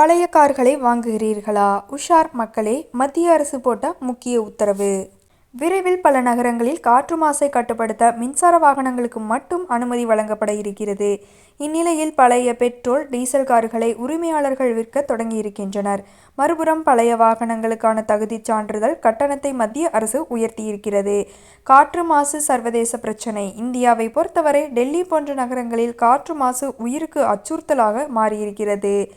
பழைய கார்களை வாங்குகிறீர்களா? உஷார் மக்களே மத்திய அரசு போட்ட முக்கிய உத்தரவு. விரைவில் பல நகரங்களில் காற்று மாசை கட்டுப்படுத்த மின்சார வாகனங்களுக்கு மட்டும் அனுமதி வழங்கப்பட இருக்கிறது. இந்நிலையில் பழைய பெட்ரோல் டீசல் கார்களை உரிமையாளர்கள் விற்க தொடங்கியிருக்கின்றனர். மறுபுறம் பழைய வாகனங்களுக்கான தகுதிச் சான்றிதழ் கட்டணத்தை மத்திய அரசு உயர்த்தியிருக்கிறது. காற்று மாசு சர்வதேச பிரச்சினை. இந்தியாவை பொறுத்தவரை டெல்லி போன்ற நகரங்களில் காற்று மாசு உயிருக்கு அச்சுறுத்தலாக மாறியிருக்கிறது.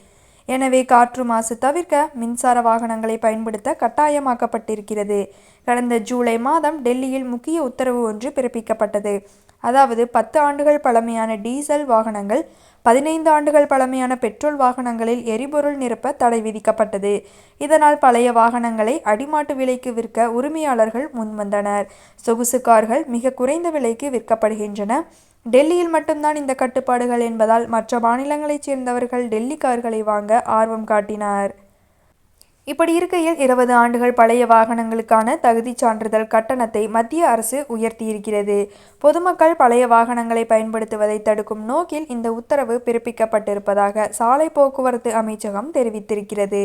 எனவே காற்று மாசு தவிர்க்க மின்சார வாகனங்களை பயன்படுத்த கட்டாயமாக்கப்பட்டிருக்கிறது. கடந்த ஜூலை மாதம் டெல்லியில் முக்கிய உத்தரவு ஒன்று பிறப்பிக்கப்பட்டது. அதாவது பத்து ஆண்டுகள் பழமையான டீசல் வாகனங்கள் பதினைந்து ஆண்டுகள் பழமையான பெட்ரோல் வாகனங்களில் எரிபொருள் நிரப்ப தடை விதிக்கப்பட்டது. இதனால் பழைய வாகனங்களை அடிமாட்டு விலைக்கு விற்க உரிமையாளர்கள் முன்வந்தனர். சொகுசு கார்கள் மிக குறைந்த விலைக்கு விற்கப்படுகின்றன. டெல்லியில் மட்டும்தான் இந்த கட்டுப்பாடுகள் என்பதால் மற்ற மாநிலங்களைச் சேர்ந்தவர்கள் டெல்லி கார்களை வாங்க ஆர்வம் காட்டினார். இப்படி இருக்கையில் இருபது ஆண்டுகள் பழைய வாகனங்களுக்கான தகுதிச் சான்றிதழ் கட்டணத்தை மத்திய அரசு உயர்த்தியிருக்கிறது. பொதுமக்கள் பழைய வாகனங்களை பயன்படுத்துவதை தடுக்கும் நோக்கில் இந்த உத்தரவு பிறப்பிக்கப்பட்டிருப்பதாக சாலை போக்குவரத்து அமைச்சகம் தெரிவித்திருக்கிறது.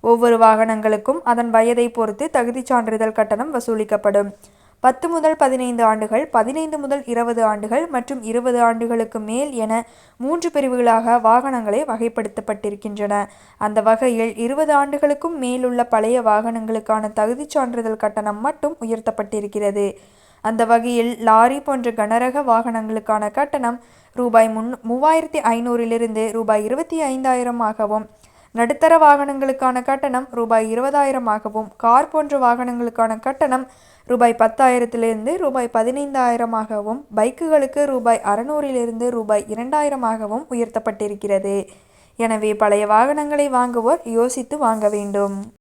ஒவ்வொரு வாகனங்களுக்கும் அதன் வயதை பொறுத்து தகுதிச் சான்றிதழ் கட்டணம் வசூலிக்கப்படும். பத்து முதல் பதினைந்து ஆண்டுகள் பதினைந்து முதல் இருபது ஆண்டுகள் மற்றும் இருபது ஆண்டுகளுக்கு மேல் என மூன்று பிரிவுகளாக வாகனங்களே வகைப்படுத்தப்பட்டிருக்கின்றன. அந்த வகையில் இருபது ஆண்டுகளுக்கும் மேலுள்ள பழைய வாகனங்களுக்கான தகுதிச் சான்றிதழ் கட்டணம் மட்டும் உயர்த்தப்பட்டிருக்கிறது. அந்த வகையில் லாரி போன்ற கனரக வாகனங்களுக்கான கட்டணம் ரூபாய் முன் மூவாயிரத்தி ஐநூறிலிருந்து ரூபாய் இருபத்தி ஐந்தாயிரமாகவும் நடுத்தர வாகனங்களுக்கான கட்டணம் ரூபாய் இருபதாயிரமாகவும் கார் போன்ற வாகனங்களுக்கான கட்டணம் ரூபாய் பத்தாயிரத்திலிருந்து ரூபாய் பதினைந்தாயிரமாகவும் பைக்குகளுக்கு ரூபாய் அறநூறிலிருந்து ரூபாய் இரண்டாயிரமாகவும் உயர்த்தப்பட்டிருக்கிறது. எனவே பழைய வாகனங்களை வாங்குவோர் யோசித்து வாங்க வேண்டும்.